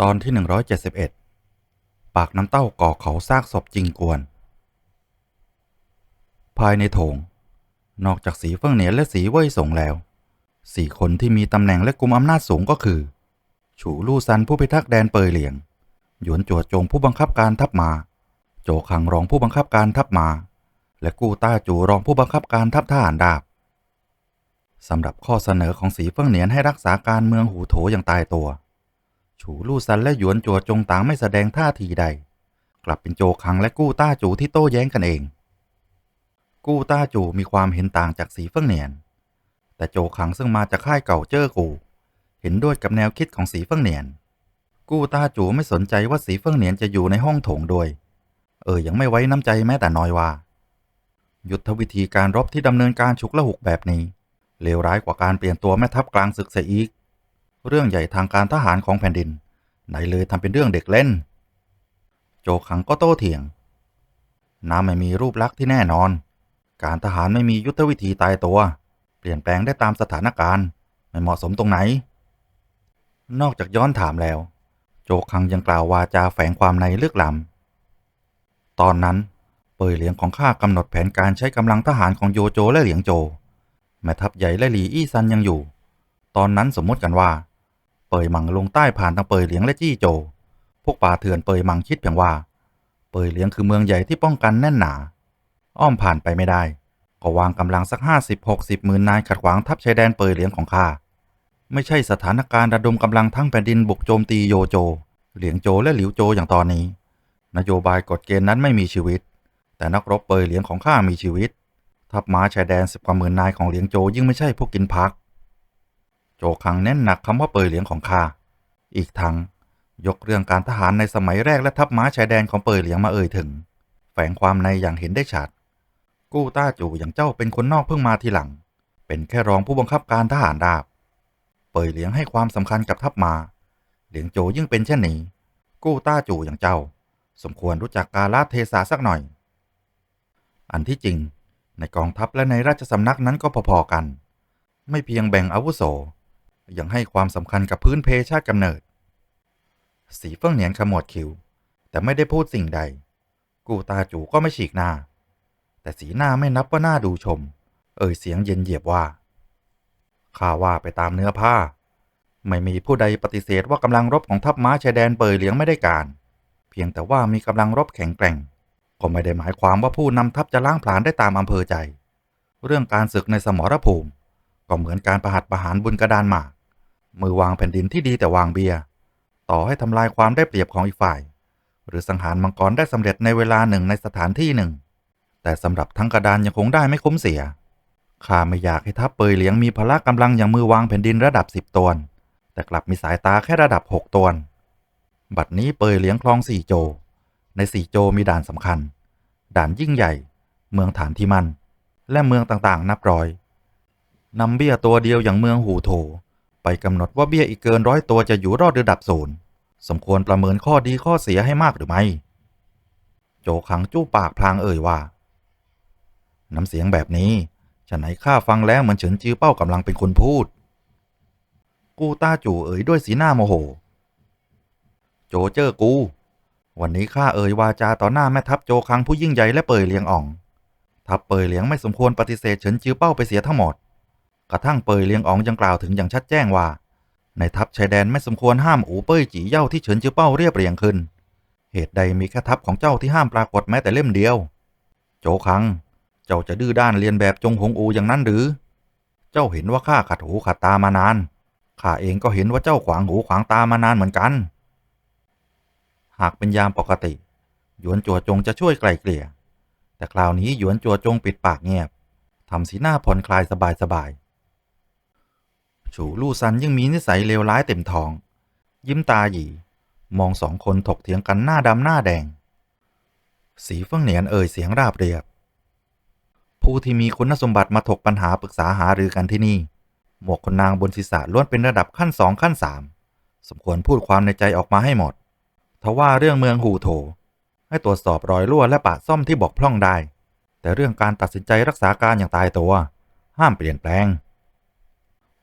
ตอนที่ 171 ปากน้ำเต้าก่อเขาซากศพจริงกวน ภายในโถง นอกจากสีเฟิ่งเหนียนและสีเว่ยสงแล้วสี่คนที่มีตำแหน่งและกุมอำนาจสูงก็คือ ฉูลู่ซันผู้พิทักษ์แดนเปยเหลียง หยวนจัวจงผู้บังคับการทัพมา โจขังรองผู้บังคับการทัพมา และกู้ต้าจูรองผู้บังคับการทัพทหารดาบ สำหรับข้อเสนอของสีเฟิ่งเหนียนให้รักษาการเมืองหูโถอย่างตายตัว ฉูลู่ซันและหยวนจัวจงต่างไม่แสดงท่าทีใด กลับเป็นโจคังและกู้ต้าจูที่โต้แย้งกันเอง กู้ต้าจูมีความเห็นต่างจากสีเฟิ่งเหนียน แต่โจคังซึ่งมาจากค่ายเก่าเจ้อกู เห็นด้วยกับแนวคิดของสีเฟิ่งเหนียน กู้ต้าจูไม่สนใจว่าสีเฟิ่งเหนียนจะอยู่ในห้องโถงด้วย เออยังไม่ไว้น้ำใจแม้แต่น้อยว่า ยุทธวิธีการรบที่ดำเนินการฉุกละหุกแบบนี้ เลวร้ายกว่าการเปลี่ยนตัวแม่ทัพกลางศึกเสียอีก เรื่องใหญ่ทางการทหารของแผ่นดินไหนเลยทำเป็นเรื่องเด็กเล่น โจขังก็โต้เถียง น้ำไม่มีรูปลักษณ์ที่แน่นอน การทหารไม่มียุทธวิธีตายตัว เปลี่ยนแปลงได้ตามสถานการณ์ไม่เหมาะสมตรงไหน นอกจากย้อนถามแล้ว โจคังยังกล่าววาจาแฝงความในลึกล้ำตอนนั้นเปยเหลียงของข้ากำหนดแผนการใช้กำลังทหารของโยโจและเหลียงโจ แม่ทัพใหญ่และหลีอี้ซันยังอยู่ ตอนนั้นสมมติกันว่า เปยมังลงใต้ผ่านทางเปยเหลียงและจี้โจ พวกป่าเถื่อนเปยมังคิดเพียงว่า เปยเหลียงคือเมืองใหญ่ที่ป้องกันแน่นหนา อ้อมผ่านไปไม่ได้ ก็วางกำลังสักห้าสิบหกสิบหมื่นนายขัดขวางทัพชายแดนเปยเหลียงของข้า ไม่ใช่สถานการณ์ระดมกำลังทั้งแผ่นดินบุกโจมตีโยโจ เหลียงโจและหลิวโจอย่างตอนนี้ นโยบายกฎเกณฑ์นั้นไม่มีชีวิต แต่นักรบเปยเหลียงของข้ามีชีวิต ทัพม้าชายแดนสิบกว่าหมื่นนายของเหลียงโจยิ่งไม่ใช่พวกกินพัก โจคังเน้นหนักคำว่าเปยเหลียงของข้าอีกทั้งยกเรื่องการทหารในสมัยแรกและทัพม้าชายแดนของเปยเหลียงมาเอ่ยถึง แฝงความในอย่างเห็นได้ชัด กู้ต้าจูอย่างเจ้าเป็นคนนอกเพิ่งมาทีหลัง เป็นแค่รองผู้บังคับการทหารดาบ เปยเหลียงให้ความสำคัญกับทัพมา เหลียงโจยิ่งเป็นเช่นนี้ กู้ต้าจูอย่างเจ้า สมควรรู้จักกาลเทศะสักหน่อย อันที่จริง ในกองทัพและในราชสำนักนั้นก็พอๆกัน ไม่เพียงแบ่งอาวุโส ยังให้ความสำคัญกับพื้นเพชาติกำเนิด สีเฟิ่งเหนียนขมวดคิ้วแต่ไม่ได้พูดสิ่งใด กูตาจูก็ไม่ฉีกหน้า แต่สีหน้าไม่นับว่าหน้าดูชม เอ่ยเสียงเย็นเหยียบว่าข้าว่าไปตามเนื้อผ้า ไม่มีผู้ใดปฏิเสธว่ากำลังรบของทัพม้าชายแดนเปยเหลียงไม่ได้การ เพียงแต่ว่ามีกำลังรบแข็งแกร่ง ก็ไม่ได้หมายความว่าผู้นำทัพจะล้างผลาญได้ตามอำเภอใจ เรื่องการศึกในสมรภูมิ ก็เหมือนการประหัตประหารบุญกระดานหมาก มือวางแผ่นดินที่ดีแต่วางเบียร์ ต่อให้ทำลายความได้เปรียบของอีกฝ่าย หรือสังหารมังกรได้สำเร็จในเวลาหนึ่งในสถานที่หนึ่ง แต่สำหรับทั้งกระดานยังคงได้ไม่คุ้มเสีย ข้าไม่อยากให้ทัพเปยเหลียงมีพละกำลังอย่างมือวางแผ่นดินระดับสิบตวนแต่กลับมีสายตาแค่ระดับหกตวนบัดนี้เปยเหลียงคลองสี่โจ ในสี่โจมีด่านสำคัญ ด่านยิ่งใหญ่ เมืองฐานที่มัน และเมืองต่างๆ นับร้อยนำเบี้ยตัวเดียวอย่างเมืองหูโถ ไปกำหนดว่าเบี้ยอีกเกินร้อยตัวจะอยู่รอดระดับศูนย์สมควรประเมินข้อดีข้อเสียให้มากหรือไม่ โจขังจู้ปากพลางเอ่ยว่า น้ำเสียงแบบนี้ฉะไหนข้าฟังแล้วเหมือนเฉินจือเป้ากำลังเป็นคนพูด กูต้าจู่เอ่ยด้วยสีหน้าโมโห โจเจอกู วันนี้ข้าเอ่ยวาจาต่อหน้าแม่ทัพโจคังผู้ยิ่งใหญ่และเปยเลียงอ่อง ทัพเปยเลียงไม่สมควรปฏิเสธเฉินจือเป้าไปเสียทั้งหมด กระทั่งเปยเลียงอ๋องยังกล่าวถึงอย่างชัดแจ้งว่า ในทัพชายแดนไม่สมควรห้ามอูเป้ยจีเย่าที่เฉินจือเป้าเรียบเรียงขึ้น เหตุใดมีแค่ทัพของเจ้าที่ห้ามปรากฏแม้แต่เล่มเดียว โจคัง เจ้าจะดื้อด้านเรียนแบบจงหงอูอย่างนั้นหรือ เจ้าเห็นว่าข้าขัดหูขัดตามานาน ข้าเองก็เห็นว่าเจ้าขวางหูขวางตามานานเหมือนกัน หากเป็นยามปกติ หยวนจัวจงจะช่วยไกล่เกลี่ย แต่คราวนี้หยวนจัวจงปิดปากเงียบทำสีหน้าผ่อนคลายสบายๆ ฉูลู่ซันยังมีนิสัยเลวร้ายเต็มท้อง ยิ้มตาหยีมองสองคนถกเถียงกันหน้าดำหน้าแดง สีเฟิ่งเหนียนเอ่ยเสียงราบเรียบ ผู้ที่มีคุณสมบัติมาถกปัญหาปรึกษาหารือกันที่นี่ หมวกคนนางบนศีรษะล้วนเป็นระดับขั้นสองขั้นสามสมควรพูดความในใจออกมาให้หมด ทว่าเรื่องเมืองหูโถ ให้ตรวจสอบรอยรั่วและปะซ่อมที่บกพร่องได้ แต่เรื่องการตัดสินใจรักษาการอย่างตายตัว ห้ามเปลี่ยนแปลง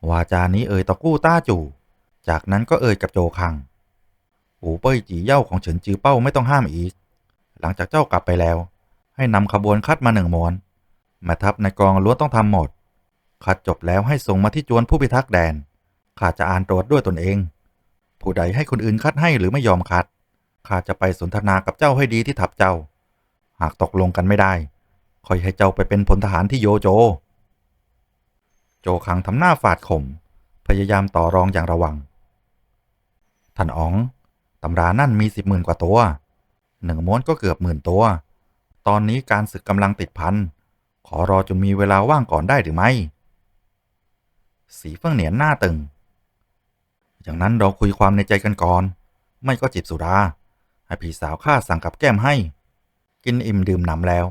วาจานี้เอ่ยต่อกู้ต้าจู่ จากนั้นก็เอ่ยกับโจคังอูเป้ยจีเย่าของเฉินจือเป้าไม่ต้องห้ามอีก หลังจากเจ้ากลับไปแล้ว ให้นำขบวนคัดมาหนึ่งมวนแม่ทัพในกองล้วนต้องทำหมด คัดจบแล้วให้ส่งมาที่จวนผู้พิทักษ์แดน ข้าจะอ่านตรวจด้วยตนเอง ผู้ใดให้คนอื่นคัดให้หรือไม่ยอมคัด ข้าจะไปสนทนากับเจ้าให้ดีที่ทับเจ้า หากตกลงกันไม่ได้คอยให้เจ้าไปเป็นพลทหารที่โยโจ โจคังทำหน้าฝาดข่มพยายามต่อรองอย่างระวัง ท่านอ๋อง ตำรานั่นมีสิบหมื่นกว่าตัว หนึ่งม้วนก็เกือบหมื่นตัว ตอนนี้การศึกกำลังติดพัน ขอรอจนมีเวลาว่างก่อนได้หรือไม่ สีเฟิ่องเหนียนหน้าตึง อย่างนั้นเราคุยความในใจกันก่อน ไม่ก็จิบสุรา ให้พี่สาวข้าสั่งกับแก้มให้ กินอิ่มดื่มหนำแล้ว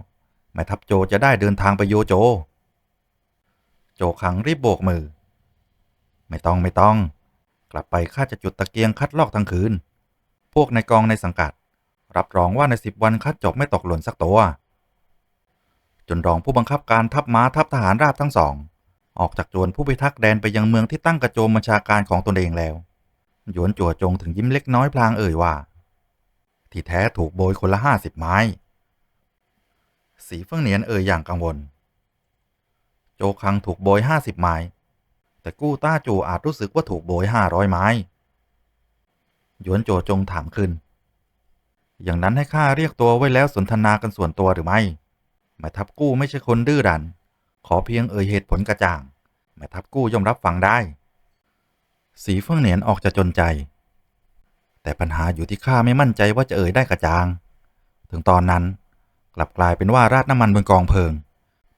แม่ทัพโจจะได้เดินทางไปโยโจ โจขังรีบโบกมือ ไม่ต้องไม่ต้อง กลับไปข้าจะจุดตะเกียงคัดลอกทั้งคืน พวกในกองในสังกัด รับรองว่าในสิบวันคัดจบไม่ตกหล่นสักตัว จนรองผู้บังคับการทัพม้าทัพทหารราบทั้งสอง ออกจากจวนผู้พิทักษ์แดนไปยังเมืองที่ตั้งกระโจมบัญชาการของตนเองแล้วหยวนจั่วจงถึงยิ้มเล็กน้อยพลางเอ่ยว่า ที่แท้ถูกโบยคนละห้าสิบไม้ สีเฟิ่งเหนียนเอ่ยอย่างกังวล โจคังถูกโบยห้าสิบไม้ แต่กู้ต้าจูอาจรู้สึกว่าถูกโบยห้าร้อยไม้ หยวนโจจงถามขึ้น อย่างนั้นให้ข้าเรียกตัวไว้แล้วสนทนากันส่วนตัวหรือไม่แม่ทัพกู้ไม่ใช่คนดื้อดัน ขอเพียงเอ่ยเหตุผลกระจ่างแม่ทัพกู้ย่อมรับฟังได้ สีเฟิ่งเหนียนออกจะจนใจ แต่ปัญหาอยู่ที่ข้าไม่มั่นใจว่าจะเอ่ยได้กระจ่าง ถึงตอนนั้นกลับกลายเป็นว่าราดน้ำมันบนกองเพลิง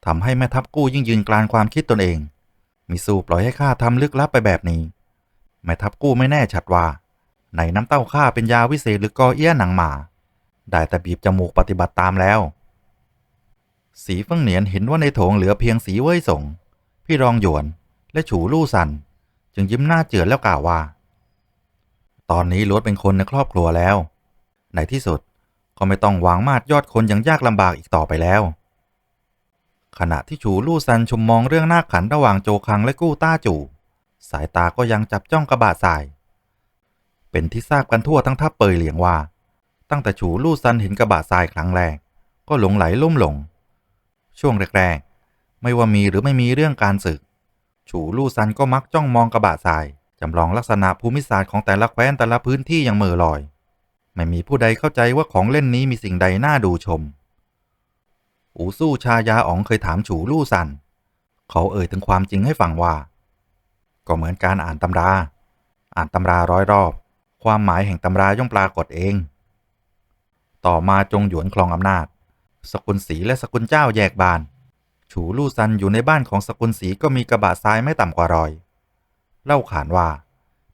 ทำให้แม่ทัพกู้ยิ่งยืนกลานความคิดตนเอง มิสู้ปล่อยให้ข้าทำลึกลับไปแบบนี้ แม่ทัพกู้ไม่แน่ชัดว่าในน้ำเต้าข้าเป็นยาวิเศษหรือกอเอี้ยหนังหมา ได้แต่บีบจมูกปฏิบัติตามแล้ว สีเฟิ่งเหนียนเห็นว่าในโถงเหลือเพียงสีเว่ยสง พี่รองหยวน และฉูลู่ซัน จึงยิ้มหน้าเจือแล้วกล่าวว่า ตอนนี้ล้วนเป็นคนในครอบครัวแล้ว ในที่สุดก็ไม่ต้องวางมาดยอดคนอย่างยากลำบากอีกต่อไปแล้ว ขณะที่ฉูลู่ซันชมมองเรื่องหน้าขันระหว่างโจคังและกู้ต้าจู่ สายตาก็ยังจับจ้องกระบะทราย เป็นที่ทราบกันทั่วทั้งทัพเปยเหลียงว่า ตั้งแต่ฉูลู่ซันเห็นกระบะทรายครั้งแรกก็หลงไหลลุ่มหลง ช่วงแรกๆไม่ว่ามีหรือไม่มีเรื่องการศึก ฉูลู่ซันก็มักจ้องมองกระบะทราย จำลองลักษณะภูมิศาสตร์ของแต่ละแคว้นแต่ละพื้นที่อย่างเหม่อลอย ไม่มีผู้ใดเข้าใจว่าของเล่นนี้มีสิ่งใดน่าดูชม อูสู้ชายาอ๋องเคยถามฉูลู่ซัน เขาเอ่ยถึงความจริงให้ฟังว่า ก็เหมือนการอ่านตำรา อ่านตำราร้อยรอบ ความหมายแห่งตำราย่อมปรากฏเอง ต่อมาจงหยวนคลองอำนาจ สกุลศรีและสกุลเจ้าแยกบาน ฉูลู่ซันอยู่ในบ้านของสกุลศรีก็มีกระบะทรายไม่ต่ำกว่ารอย เล่าขานว่า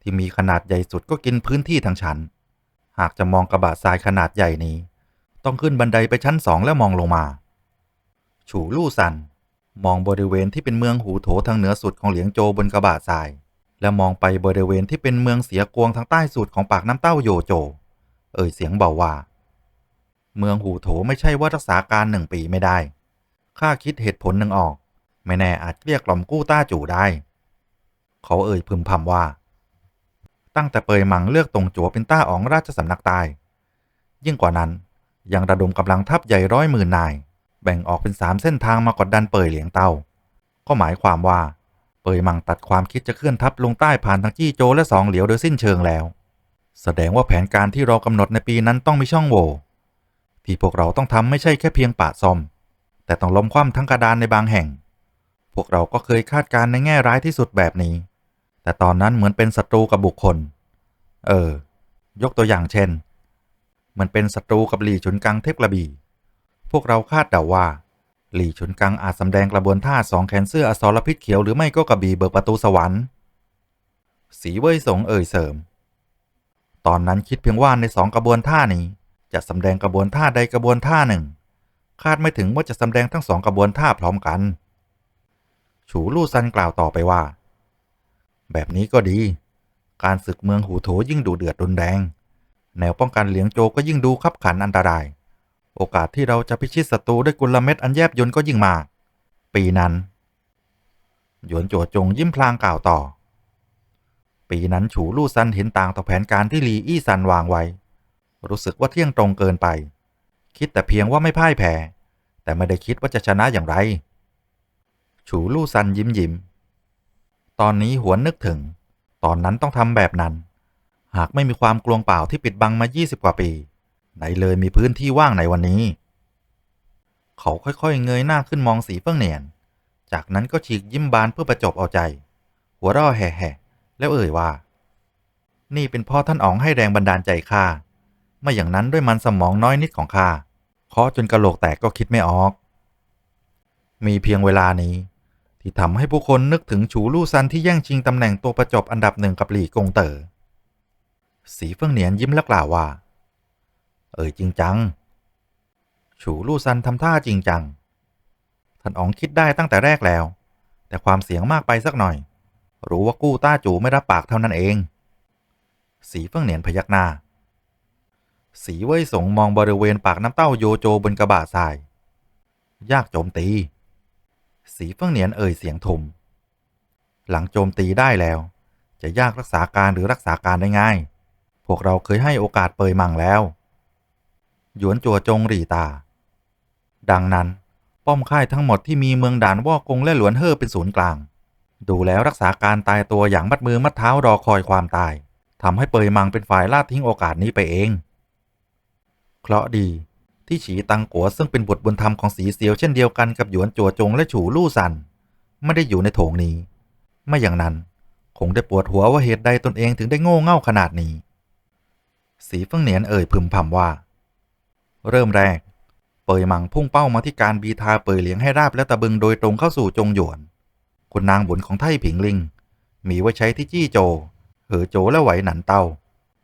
ที่มีขนาดใหญ่สุดก็กินพื้นที่ทั้งชั้น หากจะมองกระบะทรายขนาดใหญ่นี้ ต้องขึ้นบันไดไปชั้นสองแล้วมองลงมา ฉูลู่ซัน มองบริเวณที่เป็นเมืองหูโถทางเหนือสุดของเหลียงโจบนกระบะทราย และมองไปบริเวณที่เป็นเมืองเสียกวงทางใต้สุดของปากน้ำเต้าโยโจ เอ่ยเสียงเบาว่า เมืองหูโถไม่ใช่ว่ารักษาการหนึ่งปีไม่ได้ข้าคิดเหตุผลหนึ่งออก ไม่แน่อาจเรียกกล่อมกู้ต้าจู่ได้ เขาเอ่ยพึมพำว่า ตั้งแต่เปยมังเลือกตรงจัวเป็นต้าอ๋องราชสำนักต้ยิ่งกว่านั้นยังระดมกำลังทัพใหญ่ร้อยหมื่นนาย แบ่งออกเป็นสามเส้นทางมากดดันเปยเหลียงเต้าก็หมายความว่า เปยมังตัดความคิดจะเคลื่อนทัพลงใต้ผ่านทางจี้โจและสองเหลียวโดยสิ้นเชิงแล้ว แสดงว่าแผนการที่เรากำหนดในปีนั้นต้องมีช่องโหว่ที่พวกเราต้องทำไม่ใช่แค่เพียงปะซอม แต่ต้องล้มคว่ำทั้งกระดานในบางแห่ง พวกเราก็เคยคาดการณ์ในแง่ร้ายที่สุดแบบนี้ แต่ตอนนั้นเหมือนเป็นศัตรูกับบุคคล เออ ยกตัวอย่างเช่นมันเป็นศัตรูกับหลี่ฉุนกังเทพกระบี่ พวกเราคาดเดาว่า หลี่ฉุนกังอาจสำแดงกระบวนท่าสองแขนเสื้ออสรพิษเขียวหรือไม่ก็กระบี่เบิกประตูสวรรค์ สีเว่ยสงเอ่ยเสริม ตอนนั้นคิดเพียงว่าในสองกระบวนท่านี้ จะสำแดงกระบวนท่าใดกระบวนท่าหนึ่ง คาดไม่ถึงว่าจะสำแดงทั้งสองกระบวนท่าพร้อมกัน ฉูลู่ซันกล่าวต่อไปว่า แบบนี้ก็ดี การศึกเมืองหูโถยิ่งดูเดือดรุนแรง แนวป้องกันเหลียงโจก็ยิ่งดูขับขันอันตราย โอกาสที่เราจะพิชิตศัตรูด้วยกุลเม็ดอันแยบยนก็ยิ่งมากปีนั้น หยวนจัวจงยิ้มพลางกล่าวต่อ ปีนั้นฉูลู่ซันเห็นต่างต่อแผนการที่ลีอี้ซันวางไว้ รู้สึกว่าเที่ยงตรงเกินไป คิดแต่เพียงว่าไม่พ่ายแพ้ แต่ไม่ได้คิดว่าจะชนะอย่างไร ฉูลู่ซันยิ้มยิ้ม ตอนนี้หวนนึกถึง ตอนนั้นต้องทำแบบนั้น หากไม่มีความกลวงเปล่าที่ปิดบังมา 20 กว่าปี ไหนเลยมีพื้นที่ว่างในวันนี้ เขาค่อยๆ เงยหน้าขึ้นมองสีเฟิ่องเนียน จากนั้นก็ฉีกยิ้มบานเพื่อประจบเอาใจ หัวเราะแห่ๆแล้วเอ่ยว่า นี่เป็นเพ่อท่านอ๋องให้แรงบันดาลใจข้าไม่อย่างนั้นด้วยมันสมองน้อยนิดของข้าเคาะจนกระโหลกแตกก็คิดไม่ออก มีเพียงเวลานี้ ที่ทำให้ผู้คนนึกถึงฉูลู่ซันที่แย่งชิงตำแหน่งตัวประจบอันดับหนึ่งกับหลี่กงเต๋อสีเฟิ่งเหนียนยิ้มและกล่าวว่า เอ่ยจริงจัง ฉูลู่ซันทำท่าจริงจัง ท่านอ๋องคิดได้ตั้งแต่แรกแล้ว แต่ความเสียงมากไปสักหน่อย รู้ว่ากู้ต้าจูไม่รับปากเท่านั้นเอง สีเฟิ่งเหนียนพยักหน้า สีเว่ยสงมองบริเวณปากน้ำเต้าโยโจบนกระบะทราย ยากโจมตี สีเฟิ่งเหนียนเอ่ยเสียงทุม หลังโจมตีได้แล้ว จะยากรักษาการหรือรักษาการได้ง่าย พวกเราเคยให้โอกาสเปยมังแล้ว หยวนจัวจงหรีตา ดังนั้น ป้อมค่ายทั้งหมดที่มีเมืองด่านว่อกงและหลวนเฮ่อเป็นศูนย์กลาง ดูแล้วรักษาการตายตัวอย่างมัดมือมัดเท้ารอคอยความตายทำให้เปยมังเป็นฝ่ายลาดทิ้งโอกาสนี้ไปเอง เคราะดี ที่ฉีตังกัวซึ่งเป็นบุตรบุญธรรมของสีเสียวเช่นเดียวกันกับหยวนจัวจงและฉูลู่ซัน ไม่ได้อยู่ในโถงนี้ ไม่อย่างนั้น คงได้ปวดหัวว่าเหตุใดตนเองถึงได้โง่เง่าขนาดนี้ สีเฟิงเหนียนเอ่ยพึมพำว่า เริ่มแรก เปยมังพุ่งเป้ามาที่การบีทาเปยเหลียงให้ราบและตะบึงโดยตรงเข้าสู่จงหยวนคุณนางบุญของไท่ผิงลิง มีไว้ใช้ที่จี้โจ เหอโจและไหวหนันเตา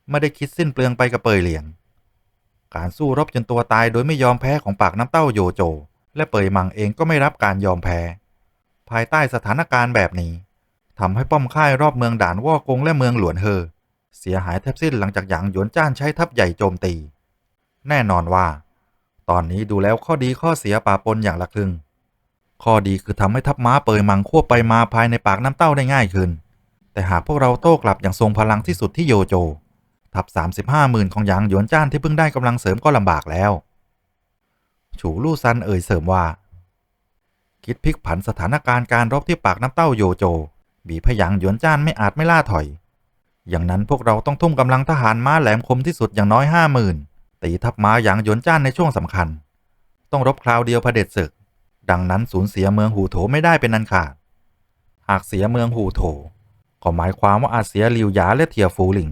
ไม่ได้คิดสิ้นเปลืองไปกับเปยเหลียง การสู้รบจนตัวตายโดยไม่ยอมแพ้ของปากน้ำเต้าโยโจ และเปยมังเองก็ไม่รับการยอมแพ้ ภายใต้สถานการณ์แบบนี้ทำให้ป้อมค่ายรอบเมืองด่านว่อกงและเมืองหลวนเฮอ เสียหายแทบสิ้นหลังจากหยางหยวนจ้านใช้ทัพใหญ่โจมตี แน่นอนว่า ตอนนี้ดูแล้วข้อดีข้อเสียป่าปนอย่างละครึ่ง ข้อดีคือทำให้ทัพม้าเปยมังควบไปมาภายในปากน้ำเต้าได้ง่ายขึ้น แต่หากพวกเราโต้กลับอย่างทรงพลังที่สุดที่โยโจ ทัพ35หมื่นของหยางหยวนจ้านที่เพิ่งได้กำลังเสริมก็ลำบากแล้ว ฉูลู่ซันเอ่ยเสริมว่า คิดพลิกผันสถานการณ์การรบที่ปากน้ำเต้าโยโจ บีพยางหยวนจ้านไม่อาจไม่ล่าถอย อย่างนั้นพวกเราต้องทุ่มกำลังทหารม้าแหลมคมที่สุดอย่างน้อยห้าหมื่นตีทัพม้าหยางหยวนจ้านในช่วงสำคัญ ต้องรบคราวเดียวเผด็จศึก ดังนั้นสูญเสียเมืองหูโถไม่ได้เป็นอันขาด หากเสียเมืองหูโถก็หมายความว่าอาจเสียหลิวหยาและเทียฟูหลิง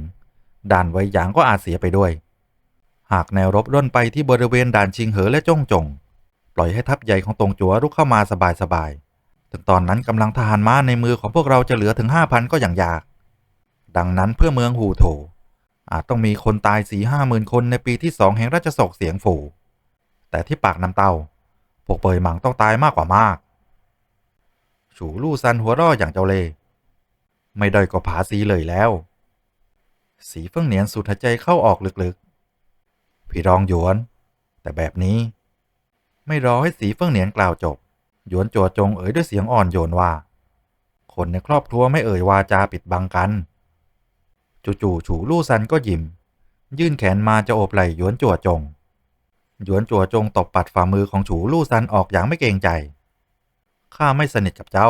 ด่านไวหยางก็อาจเสียไปด้วย หากแนวรบร่นไปที่บริเวณด่านชิงเหอและจ้งจง ปล่อยให้ทัพใหญ่ของตงจัวรุกเข้ามาสบายๆ ถึงตอนนั้นกำลังทหารม้าในมือของพวกเราจะเหลือถึงห้าพันก็อย่างยาก ดังนั้นเพื่อเมืองหูโถ อาจต้องมีคนตายสี่ห้าหมื่นคนในปีที่สองแห่งราชสกเสียงฝูแต่ที่ปากน้ำเต้า พวกเปยหมังต้องตายมากกว่ามาก ฉูลู่ซันหัวร่ออย่างเจ้าเล่ ไม่ด้อยกว่าผาซีเลยแล้ว สีเฟิ่งเหนียนสูดหายใจเข้าออกลึกๆ พี่รองหยวน แต่แบบนี้ ไม่รอให้สีเฟิ่งเหนียนกล่าวจบ หยวนจัวจงเอ่ยด้วยเสียงอ่อนโยนว่า คนในครอบครัวไม่เอ่ยวาจาปิดบังกัน จู่ๆฉูลู่ซันก็ยิ้มยื่นแขนมาจะโอบไหล่หยวนจัวจง หยวนจัวจงตบปัดฝ่ามือของฉูลู่ซันออกอย่างไม่เกรงใจข้าไม่สนิทกับเจ้า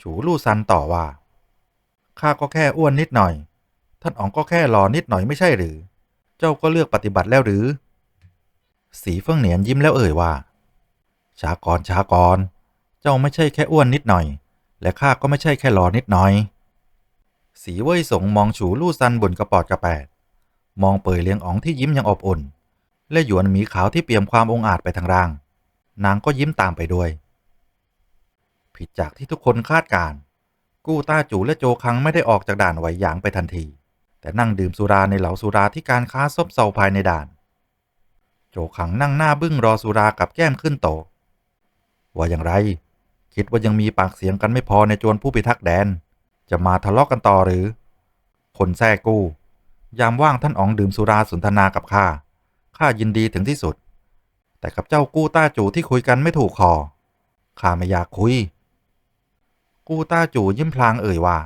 ฉูลู่ซันต่อว่าข้าก็แค่อ้วนนิดหน่อย ท่านอ๋องก็แค่รอนิดหน่อยไม่ใช่หรือ เจ้าก็เลือกปฏิบัติแล้วหรือ สีเฟิ่งเหนียนยิ้มแล้วเอ่ยว่า ช้าก่อนช้าก่อน เจ้าไม่ใช่แค่อ้วนนิดหน่อย และข้าก็ไม่ใช่แค่รอนิดหน่อย สีเว่ยสงมองฉูลู่ซันบนกระปอดกระแปด มองเปยเลียงอ๋องที่ยิ้มอย่างอบอุ่น และหยวนหมีขาวที่เปี่ยมความองอาจไปทางร่าง นางก็ยิ้มตามไปด้วย ผิดจากที่ทุกคนคาดการกู้ต้าจูและโจคังไม่ได้ออกจากด่านไหวหยางไปทันที แต่นั่งดื่มสุราในเหลาสุราที่การค้าซบเซาภายในด่าน โจคังนั่งหน้าบึ้งรอสุรากับแก้มขึ้นโตว่าอย่างไร คิดว่ายังมีปากเสียงกันไม่พอในจวนผู้พิทักษ์แดน จะมาทะเลาะกกันต่อหรือ คนแท้กู้ ยามว่างท่านอ๋องดื่มสุราสนทนากับข้าข้ายินดีถึงที่สุด แต่กับเจ้ากู้ต้าจูที่คุยกันไม่ถูกคอข้าไม่อยากคุย กู้ต้าจู่ยิ้มพลางเอ่ยว่า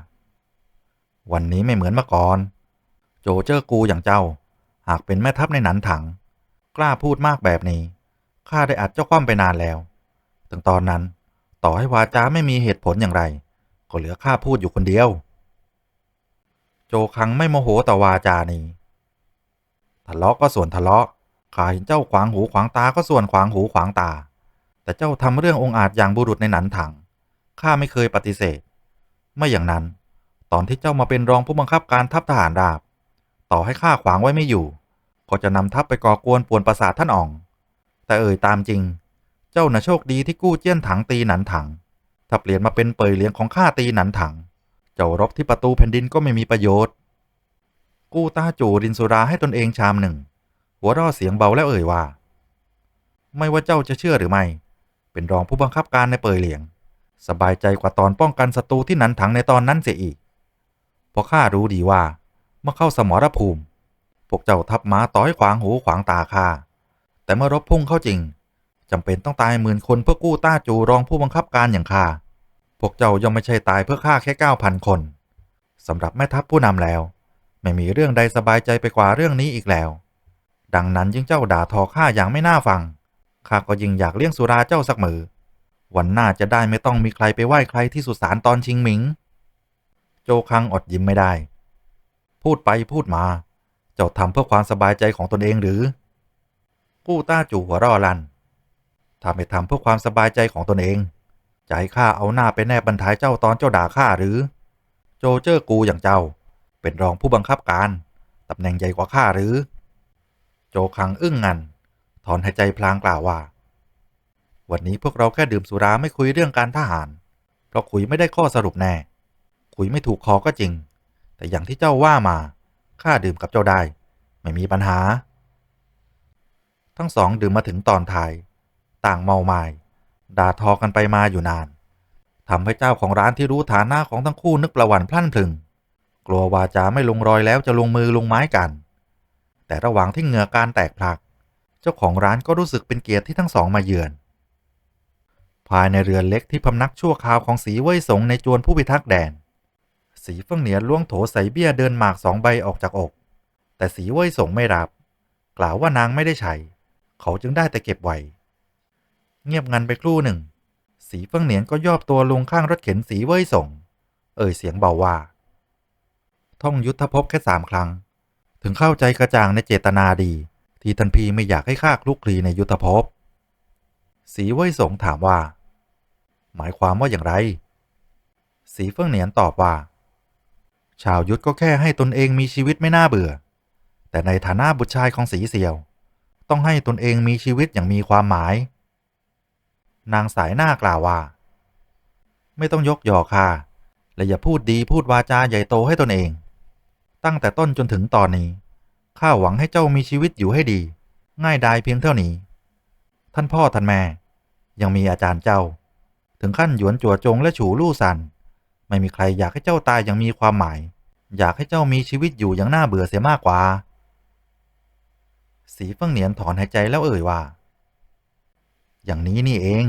วันนี้ไม่เหมือนเมื่อก่อน โจเจอกูอย่างเจ้า หากเป็นแม่ทัพในหนันถัง กล้าพูดมากแบบนี้ข้าได้อัดเจ้าคว่ำไปนานแล้ว ถึงตอนนั้น ต่อให้วาจาไม่มีเหตุผลอย่างไร ก็เหลือข้าพูดอยู่คนเดียว โจคังไม่โมโหต่อวาจานี้ทะเลาะก็ส่วนทะเลาะข้าเห็นเจ้าขวางหูขวางตาก็ส่วนขวางหูขวางตา แต่เจ้าทำเรื่ององอาจอย่างบุรุษในหนันถังข้าไม่เคยปฏิเสธ ไม่อย่างนั้น ตอนที่เจ้ามาเป็นรองผู้บังคับการทัพทหารราบ ต่อให้ข้าขวางไว้ไม่อยู่ ก็จะนำทัพไปก่อกวนป่วนประสาทท่านอ่อง แต่เอ่ยตามจริง เจ้าน่ะโชคดีที่กู้เจี้ยนถังตีหนันถัง ถ้าเปลี่ยนมาเป็นเปยเลียงของข้าตีหนันถัง เจ้ารบที่ประตูแผ่นดินก็ไม่มีประโยชน์ กู้ต้าจูรินสุราให้ตนเองชามหนึ่ง หัวร่อเสียงเบาแล้วเอ่ยว่า ไม่ว่าเจ้าจะเชื่อหรือไม่ เป็นรองผู้บังคับการในเปยเหลียง สบายใจกว่าตอนป้องกันศัตรูที่หนันถังในตอนนั้นเสียอีกเพราะข้ารู้ดีว่า เมื่อเข้าสมรภูมิ พวกเจ้าทัพม้าต่อให้ขวางหูขวางตาข้าแต่เมื่อรบพุ่งเข้าจริงจำเป็นต้องตายหมื่นคนเพื่อกู้ต้าจูรองผู้บังคับการอย่างข้าพวกเจ้าย่อมไม่ใช่ตายเพื่อฆ่าแค่เก้าพันคนสำหรับแม่ทัพผู้นำแล้ว ไม่มีเรื่องใดสบายใจไปกว่าเรื่องนี้อีกแล้ว ดังนั้นยิ่งเจ้าด่าทอข้าอย่างไม่น่าฟังข้าก็ยิ่งอยากเลี้ยงสุราเจ้าสักมือวันหน้าจะได้ไม่ต้องมีใครไปไหว้ใครที่สุสานตอนชิงหมิง โจคังอดยิ้มไม่ได้ พูดไปพูดมา เจ้าทำเพื่อความสบายใจของตนเองหรือ กู้ต้าจู่หัวร่อลันถ้าไม่ทำเพื่อความสบายใจของตนเองจให้ข้าเอาหน้าไปแนบบรรทายเจ้าตอนเจ้าด่าข้าหรือ โจเจอกูอย่างเจ้า เป็นรองผู้บังคับการตำแหน่งใหญ่กว่าข้าหรือ โจคังอึ้งงัน ถอนหายใจพลางกล่าวว่า วันนี้พวกเราแค่ดื่มสุราไม่คุยเรื่องการทหาร เพราะคุยไม่ได้ข้อสรุปแน่ คุยไม่ถูกคอก็จริง แต่อย่างที่เจ้าว่ามาข้าดื่มกับเจ้าได้ ไม่มีปัญหา ทั้งสองดื่มมาถึงตอนท้าย ต่างเมาไมา้ด่าทอกันไปมาอยู่นานทำให้เจ้าของร้านที่รู้ฐานะของทั้งคู่นึกประวันพลั่นพลึง กลัวว่าจาไม่ลงรอยแล้วจะลงมือลงไม้กัน แต่ระหว่างที่เหงื่อการแตกพลัก เจ้าของร้านก็รู้สึกเป็นเกียรติที่ทั้งสองมาเยือน ภายในเรือนเล็กที่พำนักชั่วคราวของสีเว่ยสงในจวนผู้พิทักษ์แดน สีเฟิ่งเหนียนล้วงโถใส่เบี้ยเดินหมากสองใบออกจากอก แต่สีเว่ยสงไม่รับ กล่าวว่านางไม่ได้ใช้เขาจึงได้แต่เก็บไว้เงียบงันไปครู่หนึ่ง สีเฟิ่งเหนียนก็ย่อตัวลงข้างรถเข็นสีเว่ยสงเอ่ยเสียงเบาว่า ท่องยุทธภพแค่สามครั้ง ถึงเข้าใจกระจ่างในเจตนาดี ที่ทันพีไม่อยากให้ข้าคลุกคลีในยุทธภพ สีเว่ยสงถามว่า หมายความว่าอย่างไร สีเฟิ่งเหนียนตอบว่า ชาวยุทธก็แค่ให้ตนเองมีชีวิตไม่น่าเบื่อ แต่ในฐานะบุตรชายของสีเซียว ต้องให้ตนเองมีชีวิตอย่างมีความหมาย นางสายหน้ากล่าวว่า ไม่ต้องยกยอค่าและอย่าพูดดีพูดวาจาใหญ่โตให้ตนเอง ตั้งแต่ต้นจนถึงตอนนี้ ข้าหวังให้เจ้ามีชีวิตอยู่ให้ดี ง่ายดายเพียงเท่านี้ ท่านพ่อท่านแม่ ยังมีอาจารย์เจ้า ถึงขั้นหยวนจัวจงและฉูลู่ซัน ไม่มีใครอยากให้เจ้าตายอย่างมีความหมาย อยากให้เจ้ามีชีวิตอยู่อย่างน่าเบื่อเสียมากกว่า สีเฟิ่งเหนียนถอนหายใจแล้วเอ่ยว่า อย่างนี้นี่เอง